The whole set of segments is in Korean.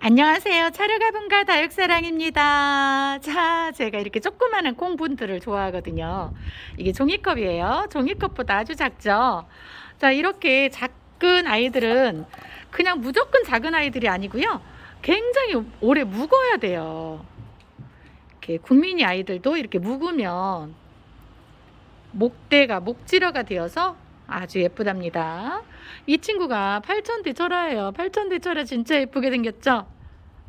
안녕하세요. 차려가분가 다육사랑입니다. 자, 제가 이렇게 조그마한 콩분들을 좋아하거든요. 이게 종이컵이에요. 종이컵보다 아주 작죠. 자, 이렇게 작은 아이들은 그냥 무조건 작은 아이들이 아니고요. 굉장히 오래 묵어야 돼요. 이렇게 국민이 아이들도 이렇게 묵으면 목대가 목질화가 되어서 아주 예쁘답니다. 이 친구가 팔천대 철화예요. 팔천대 철화 진짜 예쁘게 생겼죠?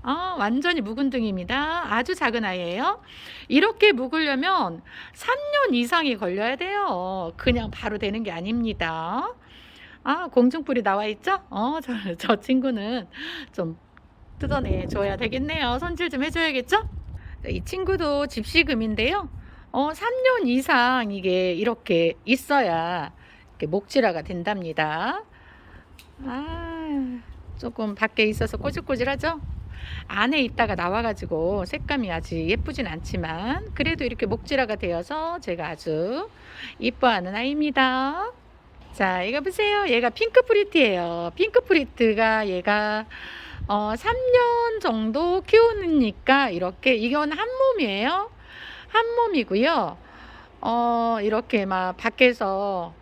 아, 완전히 묵은 등입니다. 아주 작은 아이예요. 이렇게 묵으려면 3년 이상이 걸려야 돼요. 그냥 바로 되는 게 아닙니다. 아, 공중불이 나와 있죠? 어, 저, 저 친구는 좀 뜯어내 줘야 되겠네요. 손질 좀 해줘야겠죠? 이 친구도 집시금인데요. 어, 3년 이상 이게 이렇게 있어야 목질화가 된답니다. 아, 조금 밖에 있어서 꼬질꼬질하죠? 안에 있다가 나와가지고 색감이 아주 예쁘진 않지만 그래도 이렇게 목질화가 되어서 제가 아주 이뻐하는 아이입니다. 자, 이거 보세요. 얘가 핑크 프리트예요. 핑크 프리트가 얘가 어, 3년 정도 키우니까 이렇게 이건 한 몸이에요. 한 몸이고요. 어, 이렇게 막 밖에서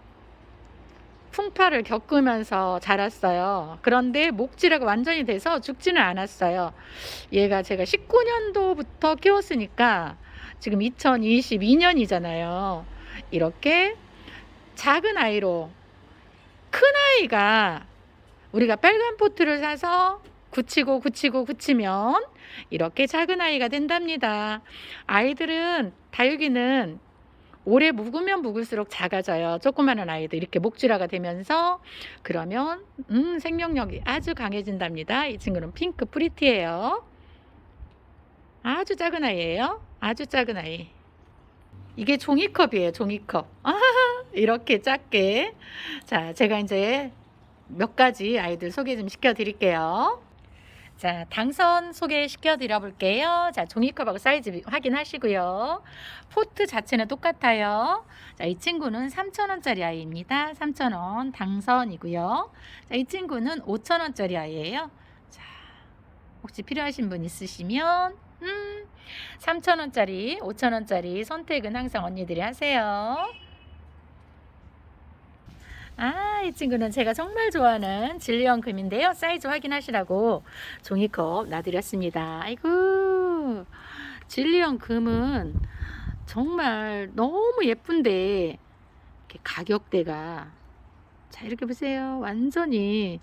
풍파를 겪으면서 자랐어요. 그런데 목질화가 완전히 돼서 죽지는 않았어요. 얘가 제가 19년도부터 키웠으니까 지금 2022년이잖아요. 이렇게 작은 아이로 큰 아이가 우리가 빨간 포트를 사서 굳히고 굳히고 굳히면 이렇게 작은 아이가 된답니다. 아이들은 다육이는 오래 묵으면 묵을수록 작아져요. 조그마한 아이도 이렇게 목질화가 되면서 그러면 음, 생명력이 아주 강해진답니다. 이 친구는 핑크 프리티예요. 아주 작은 아이예요. 아주 작은 아이. 이게 종이컵이에요. 종이컵. 아, 이렇게 작게. 자, 제가 이제 몇 가지 아이들 소개 좀 시켜 드릴게요. 자, 당선 소개시켜 드려 볼게요. 자, 종이컵하고 사이즈 확인하시고요. 포트 자체는 똑같아요. 자, 이 친구는 3,000원짜리 아이입니다. 3,000원 당선이고요. 자, 이 친구는 5,000원짜리 아이예요. 자, 혹시 필요하신 분 있으시면 음, 3,000원짜리, 5,000원짜리 선택은 항상 언니들이 하세요. 아, 이 친구는 제가 정말 좋아하는 진리형 금인데요. 사이즈 확인하시라고 종이컵 놔드렸습니다. 아이고, 진리형 금은 정말 너무 예쁜데, 이렇게 가격대가. 자, 이렇게 보세요. 완전히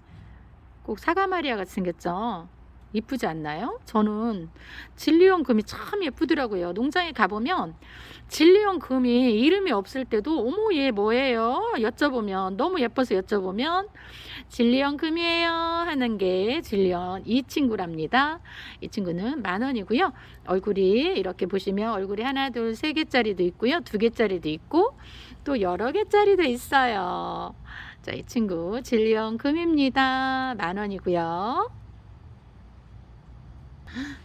꼭 사과 마리아 같이 생겼죠? 이쁘지 않나요? 저는 진리형 금이 참 예쁘더라고요. 농장에 가보면 진리형 금이 이름이 없을 때도 어머 얘 뭐예요? 여쭤보면 너무 예뻐서 여쭤보면 진리형 금이에요 하는 게 진리형 이 친구랍니다. 이 친구는 만 원이고요. 얼굴이 이렇게 보시면 얼굴이 하나 둘 세 개짜리도 있고요. 두 개짜리도 있고 또 여러 개짜리도 있어요. 자, 이 친구 진리형 금입니다. 만 원이고요.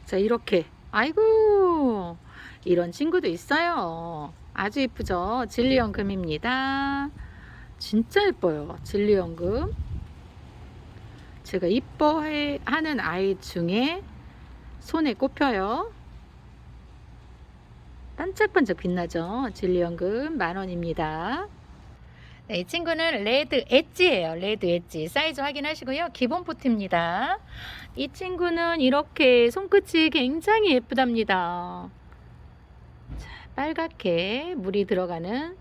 자, 이렇게. 아이고, 이런 친구도 있어요. 아주 이쁘죠? 진리연금입니다. 진짜 예뻐요. 진리연금. 제가 이뻐해 하는 아이 중에 손에 꼽혀요. 반짝반짝 빛나죠? 진리연금 만원입니다. 네, 이 친구는 레드 엣지예요. 레드 엣지. 사이즈 확인하시고요. 기본 포트입니다. 이 친구는 이렇게 손끝이 굉장히 예쁘답니다. 자, 빨갛게 물이 들어가는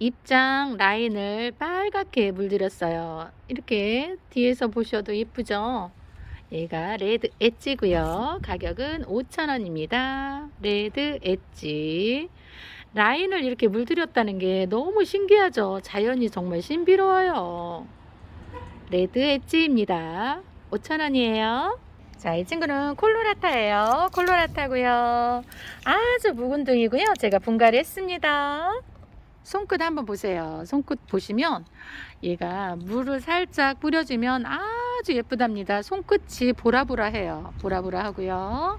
입장 라인을 빨갛게 물들였어요. 이렇게 뒤에서 보셔도 예쁘죠? 얘가 레드 엣지고요. 가격은 5,000원입니다. 레드 엣지. 라인을 이렇게 물들였다는 게 너무 신기하죠. 자연이 정말 신비로워요. 레드 엣지입니다. 5,000원이에요. 자, 이 친구는 콜로라타예요. 콜로라타고요. 아주 묵은 등이고요. 제가 분갈이 했습니다. 손끝 한번 보세요. 손끝 보시면 얘가 물을 살짝 뿌려주면 아 주 예쁘답니다. 손끝이 보라보라해요. 보라보라하고요.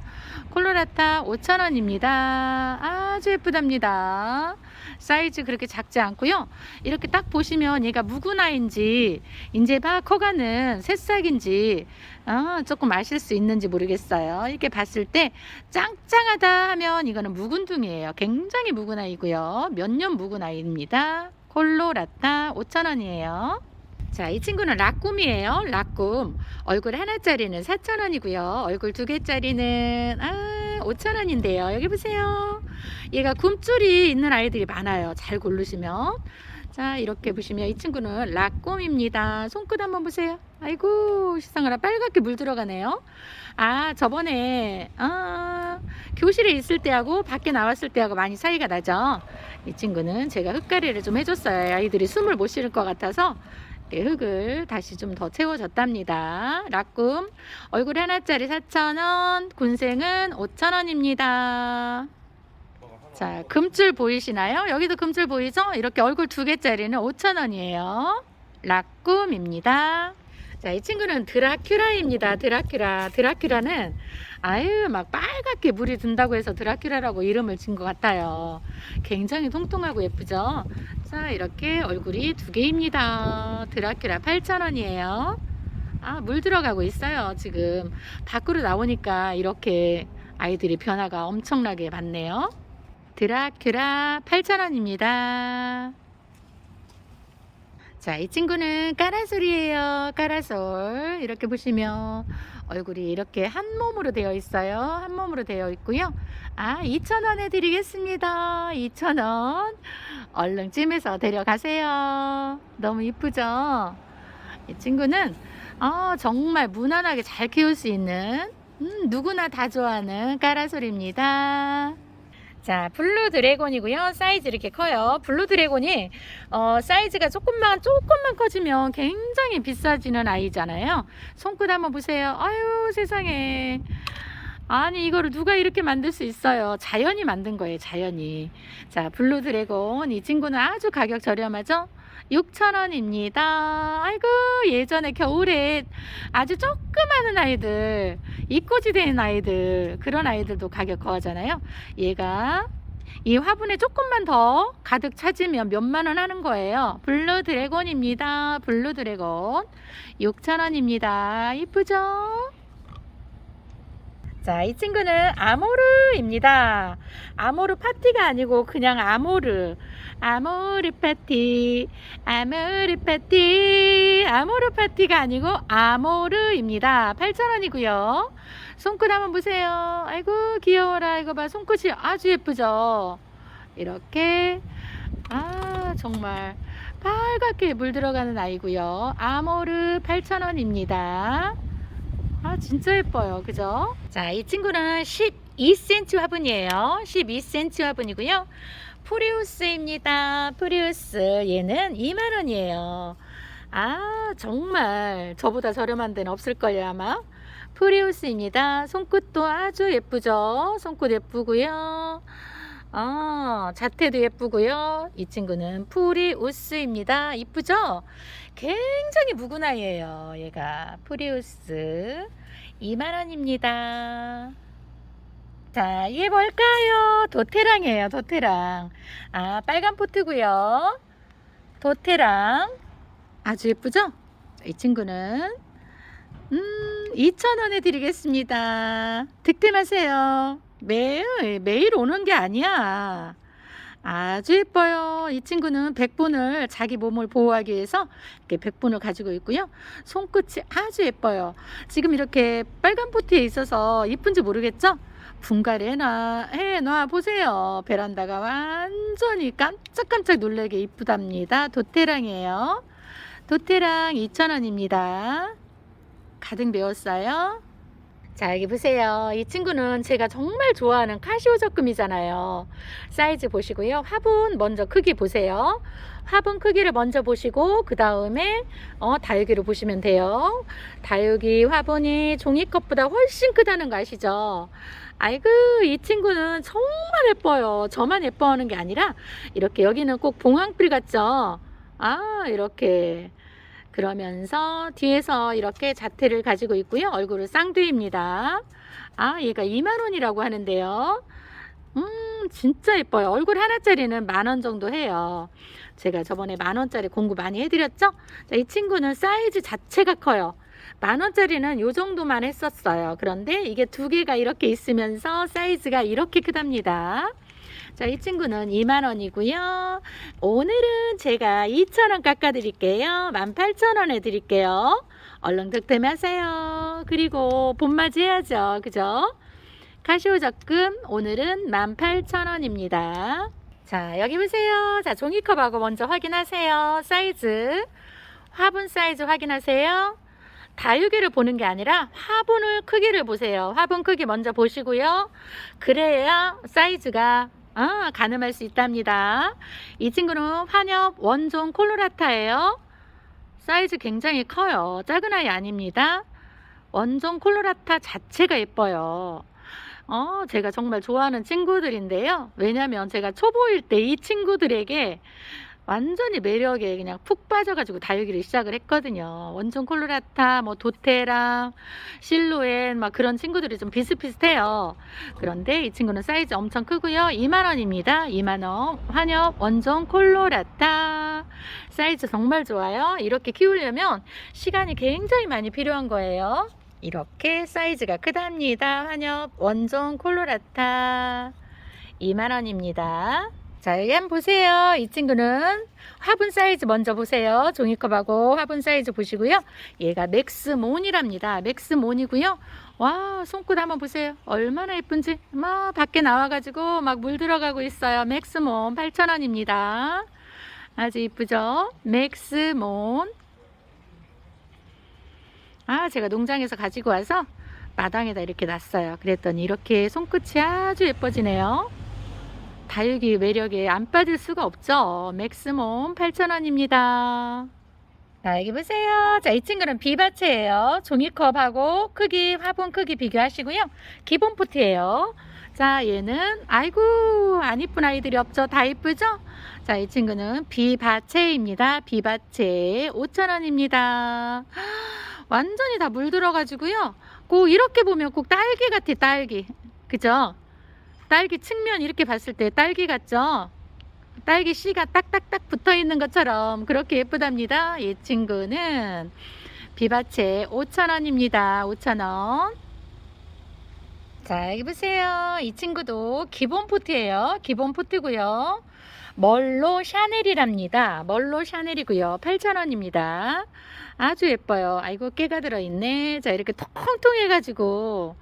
콜로라타 5,000원입니다. 아주 예쁘답니다. 사이즈 그렇게 작지 않고요. 이렇게 딱 보시면 얘가 묵은아인지 이제 막 커가는 새싹인지 아, 조금 아실 수 있는지 모르겠어요. 이렇게 봤을 때 짱짱하다 하면 이거는 묵은둥이에요. 굉장히 묵은 아이고요. 몇 년 묵은 아이입니다. 콜로라타 5,000원이에요. 자, 이 친구는 라꿈이에요. 라꿈. 얼굴 하나짜리는 4,000원이고요. 얼굴 두 개짜리는 아, 5,000원인데요. 여기 보세요. 얘가 굼줄이 있는 아이들이 많아요. 잘 고르시면. 자, 이렇게 보시면 이 친구는 라꿈입니다. 손끝 한번 보세요. 아이고, 시상하라 빨갛게 물 들어가네요. 아, 저번에 아, 교실에 있을 때하고 밖에 나왔을 때하고 많이 차이가 나죠. 이 친구는 제가 흙가리를 좀 해줬어요. 아이들이 숨을 못쉴것 같아서 이렇게 흙을 다시 좀 더 채워줬답니다. 라꿈 얼굴 하나짜리 4,000원, 군생은 5,000원입니다. 자, 금줄 보이시나요? 여기도 금줄 보이죠? 이렇게 얼굴 두 개짜리는 5,000원이에요. 라꿈입니다. 자, 이 친구는 드라큐라입니다. 드라큐라. 드라큐라는 아유, 막 빨갛게 물이 든다고 해서 드라큐라라고 이름을 진 것 같아요. 굉장히 통통하고 예쁘죠? 자, 이렇게 얼굴이 두 개입니다. 드라큐라 8,000원이에요. 아, 물 들어가고 있어요. 지금 밖으로 나오니까 이렇게 아이들이 변화가 엄청나게 많네요. 드라큐라 8,000원입니다. 자, 이 친구는 까라솔이에요. 까라솔. 이렇게 보시면 얼굴이 이렇게 한 몸으로 되어 있어요. 한 몸으로 되어 있고요. 아, 2,000원에 드리겠습니다. 2,000원. 얼른 찜해서 데려가세요. 너무 이쁘죠? 이 친구는 어, 정말 무난하게 잘 키울 수 있는 음, 누구나 다 좋아하는 까라솔입니다. 자, 블루 드래곤이고요. 사이즈 이렇게 커요. 블루 드래곤이 어, 사이즈가 조금만 조금만 커지면 굉장히 비싸지는 아이잖아요. 손끝 한번 보세요. 아유, 세상에. 아니, 이거를 누가 이렇게 만들 수 있어요? 자연이 만든 거예요, 자연이. 자, 블루 드래곤. 이 친구는 아주 가격 저렴하죠? 6,000원입니다. 아이고, 예전에 겨울에 아주 조그마한 아이들, 입꼬지 된 아이들, 그런 아이들도 가격 거하잖아요. 얘가 이 화분에 조금만 더 가득 차지면 몇만 원 하는 거예요. 블루 드래곤입니다. 블루 드래곤. 6,000원입니다. 이쁘죠? 자, 이 친구는 아모르입니다. 아모르 파티가 아니고 그냥 아모르. 아모르 파티. 아모르 파티. 아모르 파티가 아니고 아모르입니다. 8,000원이고요. 손끝 한번 보세요. 아이고, 귀여워라. 이거 봐. 손끝이 아주 예쁘죠? 이렇게. 아, 정말. 빨갛게 물 들어가는 아이고요. 아모르 8,000원입니다. 아, 진짜 예뻐요. 그죠? 자, 이 친구는 12cm 화분이에요. 12cm 화분이고요. 프리우스입니다. 프리우스. 얘는 2만원이에요. 아, 정말 저보다 저렴한 데는 없을걸요, 아마. 프리우스입니다. 손끝도 아주 예쁘죠? 손끝 예쁘고요. 아, 자태도 예쁘고요. 이 친구는 프리우스입니다. 이쁘죠? 굉장히 아이예요. 얘가 프리우스 2만 원입니다. 자, 얘 뭘까요? 도테랑이에요. 도테랑. 아, 빨간 포트고요. 도테랑 아주 예쁘죠? 이 친구는 음, 2,000원에 드리겠습니다. 득템하세요. 매일 매일 오는 게 아니야. 아주 예뻐요. 이 친구는 백분을 자기 몸을 보호하기 위해서 이렇게 백분을 가지고 있고요. 손끝이 아주 예뻐요. 지금 이렇게 빨간 포트에 있어서 이쁜지 모르겠죠? 분갈이 해놔, 해놔 보세요. 베란다가 완전히 깜짝깜짝 놀라게 이쁘답니다. 도테랑이에요. 도테랑 2,000원입니다. 가득 메웠어요. 자, 여기 보세요. 이 친구는 제가 정말 좋아하는 카시오 적금이잖아요. 사이즈 보시고요. 화분 먼저 크기 보세요. 화분 크기를 먼저 보시고 그 다음에 어, 다육이를 보시면 돼요. 다육이 화분이 종이컵보다 훨씬 크다는 거 아시죠? 아이고 이 친구는 정말 예뻐요. 저만 예뻐하는 게 아니라 이렇게 여기는 꼭 봉황필 같죠? 아 이렇게 그러면서 뒤에서 이렇게 자태를 가지고 있고요. 얼굴은 쌍두입니다. 아, 얘가 2만원이라고 하는데요. 음, 진짜 예뻐요. 얼굴 하나짜리는 만 원 정도 해요. 제가 저번에 만 원짜리 공구 많이 해드렸죠? 자, 이 친구는 사이즈 자체가 커요. 만 원짜리는 요 정도만 했었어요. 그런데 이게 두 개가 이렇게 있으면서 사이즈가 이렇게 크답니다. 자, 이 친구는 2만 원이고요. 오늘은 제가 2천 원 깎아 드릴게요. 18,000원에 드릴게요. 얼른 득템하세요. 그리고 봄맞이 해야죠. 그죠? 카시오 적금 오늘은 18,000원입니다. 자, 여기 보세요. 자, 종이컵하고 먼저 확인하세요. 사이즈. 화분 사이즈 확인하세요. 다육이를 보는 게 아니라 화분을 크기를 보세요. 화분 크기 먼저 보시고요. 그래야 사이즈가 아, 가늠할 수 있답니다. 이 친구는 환엽 원종 콜로라타예요. 사이즈 굉장히 커요. 작은 아이 아닙니다. 원종 콜로라타 자체가 예뻐요. 어, 제가 정말 좋아하는 친구들인데요. 왜냐면 제가 초보일 때 이 친구들에게 완전히 매력에 그냥 푹 빠져가지고 다육이를 시작을 했거든요. 원종 콜로라타, 뭐 도테랑 실루엣 막 그런 친구들이 좀 비슷비슷해요. 그런데 이 친구는 사이즈 엄청 크고요. 2만 원입니다. 2만 원. 환엽 원종 콜로라타. 사이즈 정말 좋아요. 이렇게 키우려면 시간이 굉장히 많이 필요한 거예요. 이렇게 사이즈가 크답니다. 환엽 원종 콜로라타 2만 원입니다. 자, 여기 한번 보세요. 이 친구는 화분 사이즈 먼저 보세요. 종이컵하고 화분 사이즈 보시고요. 얘가 맥스몬이랍니다. 맥스몬이고요. 와, 손끝 한번 보세요. 얼마나 예쁜지. 막 밖에 나와가지고 막 물 들어가고 있어요. 맥스몬 8,000원입니다. 아주 이쁘죠? 맥스몬. 아, 제가 농장에서 가지고 와서 마당에다 이렇게 놨어요. 그랬더니 이렇게 손끝이 아주 예뻐지네요. 다육이 매력에 안 빠질 수가 없죠. 맥스몬 8,000원입니다. 자, 여기 보세요. 자, 이 친구는 비바체예요. 종이컵하고 크기, 화분 크기 비교하시고요. 기본 포트예요. 자, 얘는 아이고 안 이쁜 아이들이 없죠. 다 이쁘죠? 자, 이 친구는 비바체입니다. 비바체 5,000원입니다. 완전히 다 물들어 가지고요. 꼭 이렇게 보면 꼭 딸기 같아, 딸기. 그죠? 딸기 측면 이렇게 봤을 때 딸기 같죠? 딸기 씨가 딱딱딱 붙어 있는 것처럼 그렇게 예쁘답니다. 이 친구는 비바체 5,000원입니다. 5,000원. 자, 여기 보세요. 이 친구도 기본 포트예요. 기본 포트고요. 멀로 샤넬이랍니다. 멀로 샤넬이고요. 8,000원입니다. 아주 예뻐요. 아이고 깨가 들어 있네. 자, 이렇게 통통해 가지고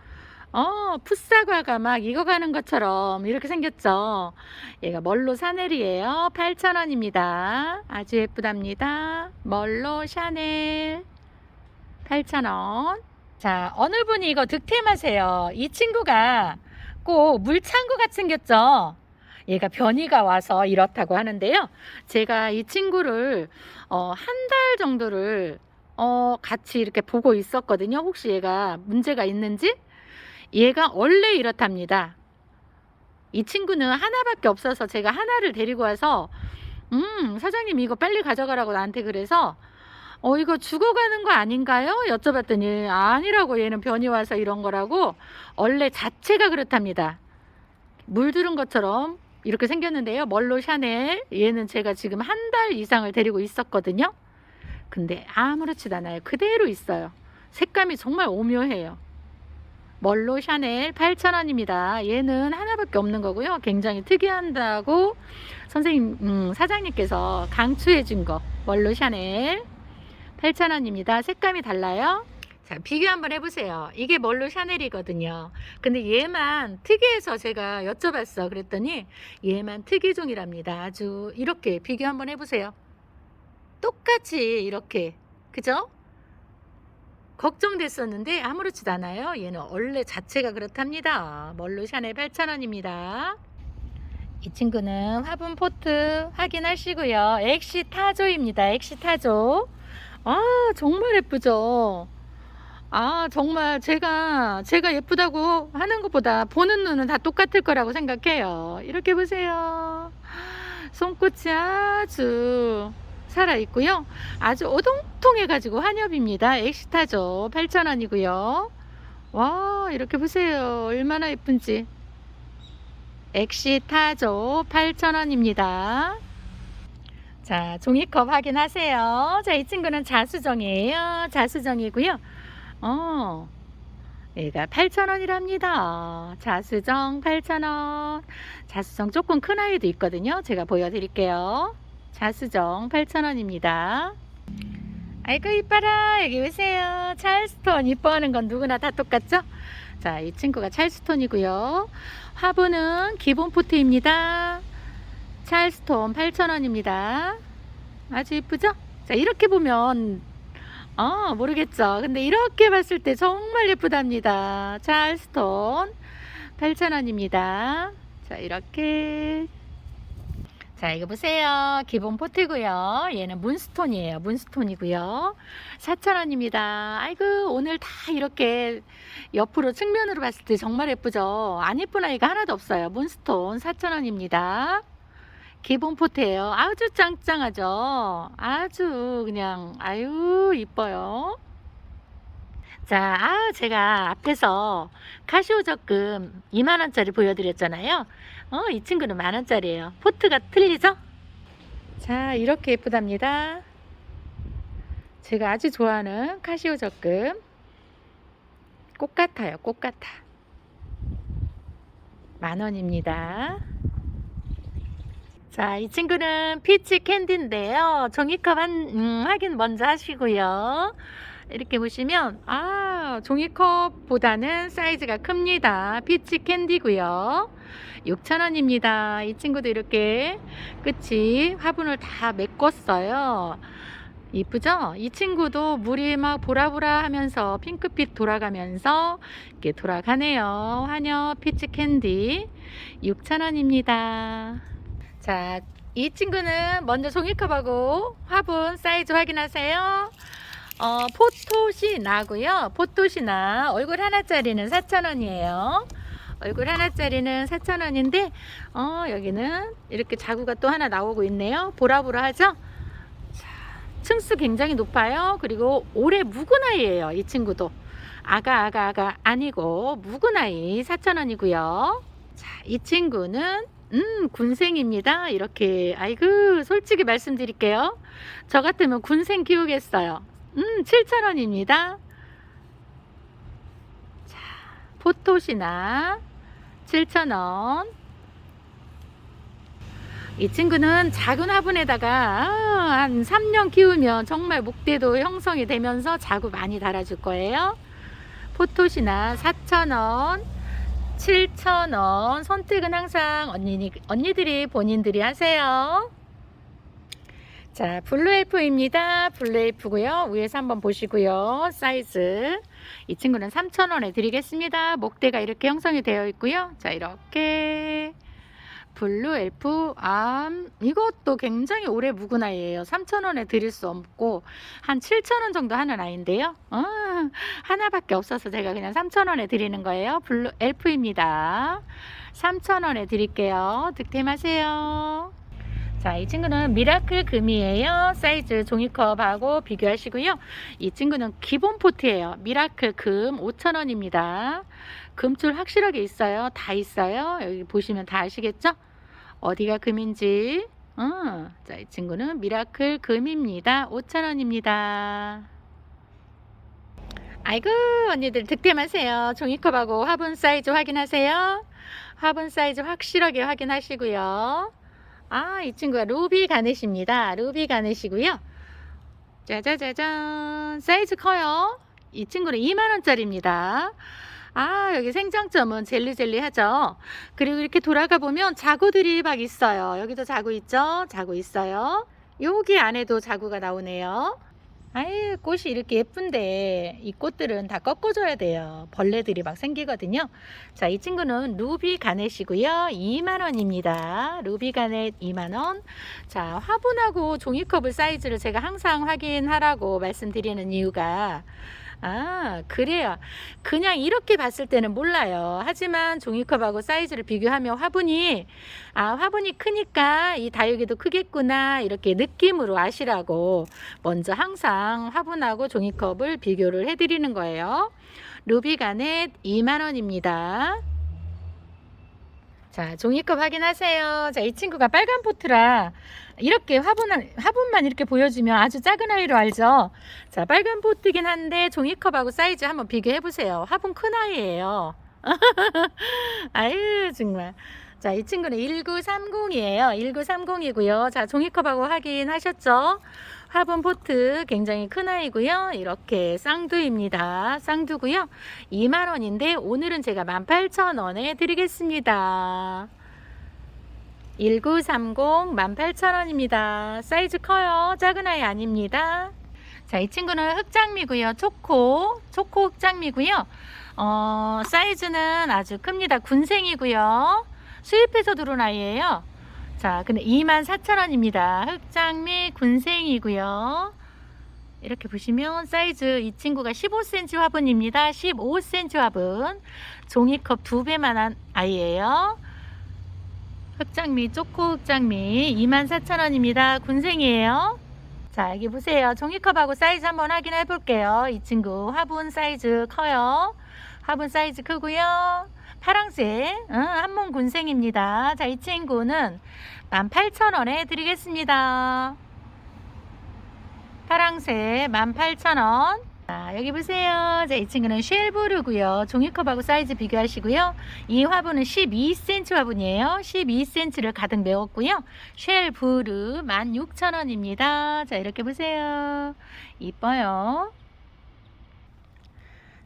어, 풋사과가 막 익어가는 것처럼 이렇게 생겼죠. 얘가 멀로 샤넬이에요. 8,000원입니다. 아주 예쁘답니다. 멀로 샤넬 8,000원. 자, 어느 분이 이거 득템하세요. 이 친구가 꼭 물창고 같이 생겼죠. 얘가 변이가 와서 이렇다고 하는데요. 제가 이 친구를 어, 한 달 정도를 어, 같이 이렇게 보고 있었거든요. 혹시 얘가 문제가 있는지? 얘가 원래 이렇답니다. 이 친구는 하나밖에 없어서 제가 하나를 데리고 와서 음 사장님 이거 빨리 가져가라고 나한테 그래서 어 이거 죽어가는 거 아닌가요? 여쭤봤더니 아니라고 얘는 변이 와서 이런 거라고 원래 자체가 그렇답니다. 물들은 것처럼 이렇게 생겼는데요. 멀로 샤넬 얘는 제가 지금 한 달 이상을 데리고 있었거든요. 근데 아무렇지도 않아요. 그대로 있어요. 색감이 정말 오묘해요. 멀로 샤넬 8,000원입니다. 얘는 하나밖에 없는 거고요. 굉장히 특이한다고 선생님, 음, 사장님께서 강추해 준 거. 멀로 샤넬 8,000원입니다. 색감이 달라요. 자, 비교 한번 해보세요. 이게 멀로 샤넬이거든요. 근데 얘만 특이해서 제가 여쭤봤어. 그랬더니 얘만 특이종이랍니다. 아주 이렇게 비교 한번 해보세요. 똑같이 이렇게. 그죠? 걱정됐었는데 아무렇지도 않아요. 얘는 원래 자체가 그렇답니다. 멀로 샤넬 8,000원입니다. 이 친구는 화분 포트 확인하시고요. 엑시 타조입니다. 엑시 타조. 아, 정말 예쁘죠? 아, 정말 제가, 제가 예쁘다고 하는 것보다 보는 눈은 다 똑같을 거라고 생각해요. 이렇게 보세요. 손끝이 아주 살아 있고요. 아주 오동통해 가지고 한엽입니다. 엑시타죠. 8,000원이고요. 와, 이렇게 보세요. 얼마나 예쁜지. 엑시타죠. 8,000원입니다. 자, 종이컵 확인하세요. 자, 이 친구는 자수정이에요. 자수정이고요. 어, 얘가 8,000원이랍니다. 자수정 8,000원. 자수정 조금 큰 아이도 있거든요. 제가 보여 드릴게요. 자수정 8,000원입니다. 아이고 이뻐라 여기 오세요. 찰스톤 이뻐하는 건 누구나 다 똑같죠? 자, 이 친구가 찰스톤이고요. 화분은 기본 포트입니다. 찰스톤 8,000원입니다. 아주 이쁘죠? 자, 이렇게 보면 어, 모르겠죠. 근데 이렇게 봤을 때 정말 예쁘답니다. 찰스톤 8,000원입니다. 자, 이렇게 자, 이거 보세요. 기본 포트고요. 얘는 문스톤이에요. 문스톤이고요. 4,000원입니다. 아이고, 오늘 다 이렇게 옆으로 측면으로 봤을 때 정말 예쁘죠? 안 예쁜 아이가 하나도 없어요. 문스톤 4,000원입니다. 기본 포트예요. 아주 짱짱하죠? 아주 그냥 아유 이뻐요. 자, 아 제가 앞에서 카시오 적금 2만 원짜리 보여드렸잖아요. 어, 이 친구는 만 원짜리예요. 포트가 틀리죠? 자, 이렇게 예쁘답니다. 제가 아주 좋아하는 카시오 적금 꽃 같아요. 꽃 같아. 만 원입니다. 자, 이 친구는 피치 캔디인데요. 종이컵 한, 음, 확인 먼저 하시고요. 이렇게 보시면, 아, 종이컵보다는 사이즈가 큽니다. 피치 캔디고요. 6,000원입니다. 이 친구도 이렇게 끝이 화분을 다 메꿨어요. 이쁘죠? 이 친구도 물이 막 보라보라 하면서 핑크빛 돌아가면서 이렇게 돌아가네요. 화녀 피치 캔디 6,000원입니다. 자, 이 친구는 먼저 종이컵하고 화분 사이즈 확인하세요. 어, 포토시나고요. 포토시나 얼굴 하나짜리는 4,000원이에요. 얼굴 하나짜리는 4,000원인데 어, 여기는 이렇게 자구가 또 하나 나오고 있네요. 보라보라 하죠? 자, 층수 굉장히 높아요. 그리고 올해 묵은 아이예요. 이 친구도. 아가 아가 아가 아니고 묵은 아이 4,000원이고요. 자, 이 친구는 음, 군생입니다. 이렇게. 아이고, 솔직히 말씀드릴게요. 저 같으면 군생 키우겠어요. 음, 7,000원입니다. 자, 포토시나 7,000원. 이 친구는 작은 화분에다가 아, 한 3년 키우면 정말 목대도 형성이 되면서 자구 많이 달아줄 거예요. 포토시나 4,000원. 7,000원. 선택은 항상 언니, 언니들이 본인들이 하세요. 자, 블루엘프입니다. 블루엘프고요. 위에서 한번 보시고요. 사이즈. 이 친구는 3,000원에 드리겠습니다. 목대가 이렇게 형성이 되어 있고요. 자, 이렇게. 블루 엘프 암 이것도 굉장히 오래 묵은 아이예요. 3,000원에 드릴 수 없고 한 7,000원 정도 하는 아이인데요. 어, 하나밖에 없어서 제가 그냥 3,000원에 드리는 거예요. 블루 엘프입니다. 3,000원에 드릴게요. 득템하세요. 자, 이 친구는 미라클 금이에요. 사이즈 종이컵하고 비교하시고요. 이 친구는 기본 포트예요. 미라클 금 5,000원입니다. 금줄 확실하게 있어요. 다 있어요. 여기 보시면 다 아시겠죠? 어디가 금인지. 어, 자, 이 친구는 미라클 금입니다. 5,000원입니다. 아이고, 언니들 득템하세요. 종이컵하고 화분 사이즈 확인하세요. 화분 사이즈 확실하게 확인하시고요. 아, 이 친구가 루비 가넷입니다. 루비 가넷이고요. 짜자자잔. 사이즈 커요. 이 친구는 2만원짜리입니다. 아, 여기 생장점은 젤리젤리 하죠. 그리고 이렇게 돌아가 보면 자구들이 막 있어요. 여기도 자구 있죠? 자구 있어요. 여기 안에도 자구가 나오네요. 아유, 꽃이 이렇게 예쁜데 이 꽃들은 다 꺾어줘야 돼요. 벌레들이 막 생기거든요. 자, 이 친구는 루비 가넷이고요. 2만 원입니다. 루비 가넷 2만 원. 자, 화분하고 종이컵을 사이즈를 제가 항상 확인하라고 말씀드리는 이유가 아, 그래요. 그냥 이렇게 봤을 때는 몰라요. 하지만 종이컵하고 사이즈를 비교하면 화분이, 아, 화분이 크니까 이 다육이도 크겠구나. 이렇게 느낌으로 아시라고 먼저 항상 화분하고 종이컵을 비교를 해드리는 거예요. 루비가넷 2만원입니다. 자, 종이컵 확인하세요. 자, 이 친구가 빨간 포트라 이렇게 화분, 화분만 이렇게 보여주면 아주 작은 아이로 알죠? 자, 빨간 포트긴 한데 종이컵하고 사이즈 한번 비교해 보세요. 화분 큰 아이예요. 아유, 정말. 자, 이 친구는 1930이에요. 1930이고요. 자, 종이컵하고 확인하셨죠? 화분 포트 굉장히 큰 아이고요. 이렇게 쌍두입니다. 쌍두고요. 2만 원인데 오늘은 제가 18,000원에 드리겠습니다. 1930 18,000원입니다. 사이즈 커요. 작은 아이 아닙니다. 자, 이 친구는 흑장미고요. 초코, 초코 흑장미고요. 어, 사이즈는 아주 큽니다. 군생이고요. 수입해서 들어온 아이예요. 자, 근데 24,000원입니다. 흑장미 군생이고요. 이렇게 보시면 사이즈 이 친구가 15cm 화분입니다. 15cm 화분. 종이컵 두 배만한 아이예요. 흑장미, 초코 흑장미 24,000원입니다. 군생이에요. 자, 여기 보세요. 종이컵하고 사이즈 한번 확인해 볼게요. 이 친구 화분 사이즈 커요. 화분 사이즈 크고요. 파랑색, 응, 한몸 군생입니다. 자, 이 친구는 18,000원에 드리겠습니다. 파랑색 18,000원. 자, 여기 보세요. 자, 이 친구는 쉘브루고요. 종이컵하고 사이즈 비교하시고요. 이 화분은 12cm 화분이에요. 12cm를 가득 메웠고요. 쉘브루 16,000원입니다. 자, 이렇게 보세요. 이뻐요.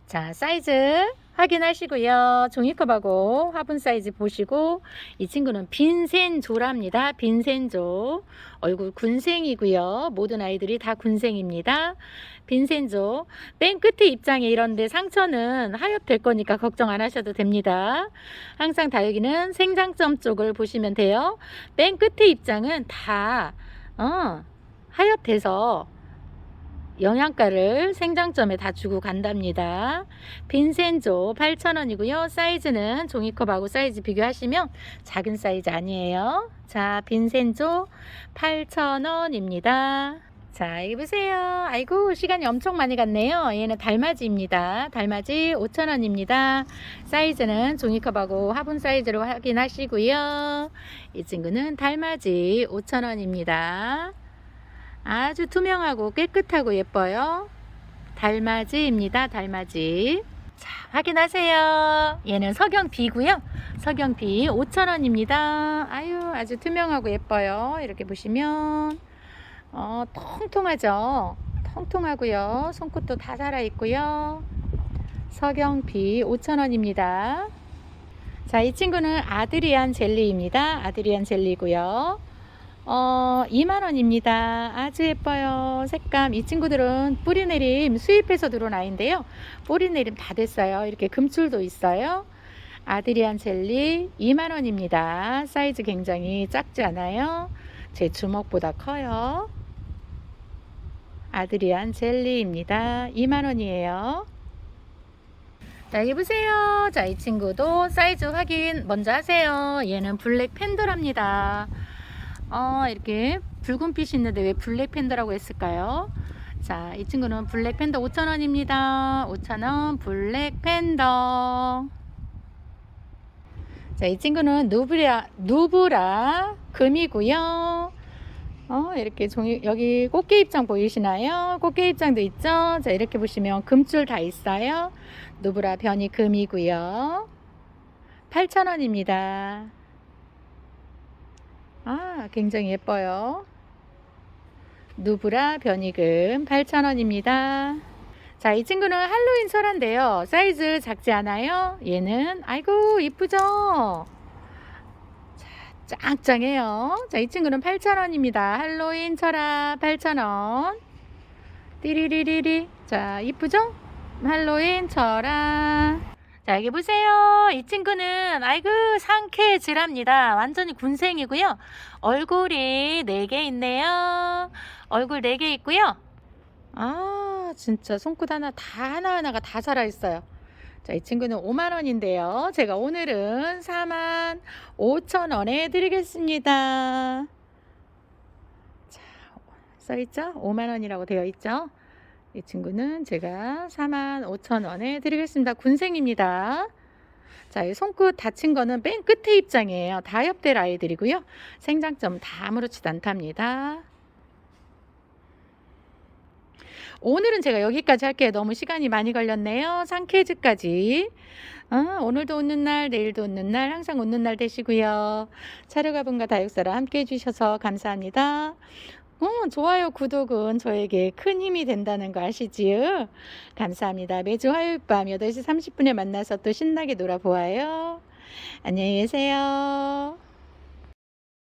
자, 사이즈 확인하시고요. 종이컵하고 화분 사이즈 보시고 이 친구는 빈센조랍니다. 빈센조. 얼굴 군생이고요. 모든 아이들이 다 군생입니다. 빈센조. 맨 끝에 입장에 이런데 상처는 하엽될 거니까 걱정 안 하셔도 됩니다. 항상 다육이는 생장점 쪽을 보시면 돼요. 맨 끝에 입장은 다 어, 하엽돼서 영양가를 생장점에 다 주고 간답니다. 빈센조 8,000원이고요. 사이즈는 종이컵하고 사이즈 비교하시면 작은 사이즈 아니에요. 자, 빈센조 8,000원입니다. 자, 여기 보세요. 아이고, 시간이 엄청 많이 갔네요. 얘는 달맞이입니다. 달맞이 5,000원입니다. 사이즈는 종이컵하고 화분 사이즈로 확인하시고요. 이 친구는 달맞이 5,000원입니다. 아주 투명하고 깨끗하고 예뻐요. 달맞이입니다. 달맞이. 자, 확인하세요. 얘는 석영 B고요. 석영 B 5,000원입니다. 아유, 아주 투명하고 예뻐요. 이렇게 보시면 어, 통통하죠. 통통하고요. 손끝도 다 살아 있고요. 석영 B 5,000원입니다. 자, 이 친구는 아드리안 젤리입니다. 아드리안 젤리고요. 어, 2만원입니다. 아주 예뻐요. 색감. 이 친구들은 뿌리내림 수입해서 들어온 아이인데요. 뿌리내림 다 됐어요. 이렇게 금줄도 있어요. 아드리안 젤리 2만원입니다. 사이즈 굉장히 작지 않아요. 제 주먹보다 커요. 아드리안 젤리입니다. 2만원이에요. 자, 여기 보세요. 자, 이 친구도 사이즈 확인 먼저 하세요. 얘는 블랙 팬더랍니다. 어, 이렇게 붉은빛이 있는데 왜 블랙 팬더라고 했을까요? 자, 이 친구는 블랙 팬더 5,000원입니다. 5,000원 블랙 팬더. 자, 이 친구는 누브라, 누브라 금이고요. 어, 이렇게 종이, 여기 꽃게 입장 보이시나요? 꽃게 입장도 있죠? 자, 이렇게 보시면 금줄 다 있어요. 누브라 변이 금이고요. 8,000원입니다. 아, 굉장히 예뻐요. 누브라 변이금 8,000원입니다. 자, 이 친구는 할로윈 설한데요. 사이즈 작지 않아요? 얘는 아이고 이쁘죠? 자, 짱짱해요. 자, 이 친구는 8,000원입니다. 할로윈 철아 8,000원. 띠리리리리. 자, 이쁘죠? 할로윈 철아. 자, 여기 보세요. 이 친구는 아이고 상쾌질합니다. 완전히 군생이고요. 얼굴이 4개 있네요. 얼굴 4개 있고요. 아, 아, 진짜 손끝 하나 다 하나하나가 다 살아 있어요. 자, 이 친구는 5만 원인데요. 제가 오늘은 4만 5천 원에 드리겠습니다. 자, 써 있죠? 5만 원이라고 되어 있죠? 이 친구는 제가 4만 5천 원에 드리겠습니다. 군생입니다. 자, 이 손끝 다친 거는 맨 끝에 입장이에요. 다협될 아이들이고요. 생장점 다 아무렇지도 않답니다. 오늘은 제가 여기까지 할게요. 너무 시간이 많이 걸렸네요. 상케이즈까지. 어, 오늘도 웃는 날, 내일도 웃는 날, 항상 웃는 날 되시고요. 차려가분과 다육사랑 함께 해주셔서 감사합니다. 어, 좋아요, 구독은 저에게 큰 힘이 된다는 거 아시지요? 감사합니다. 매주 화요일 밤 8시 30분에 만나서 또 신나게 놀아보아요. 안녕히 계세요.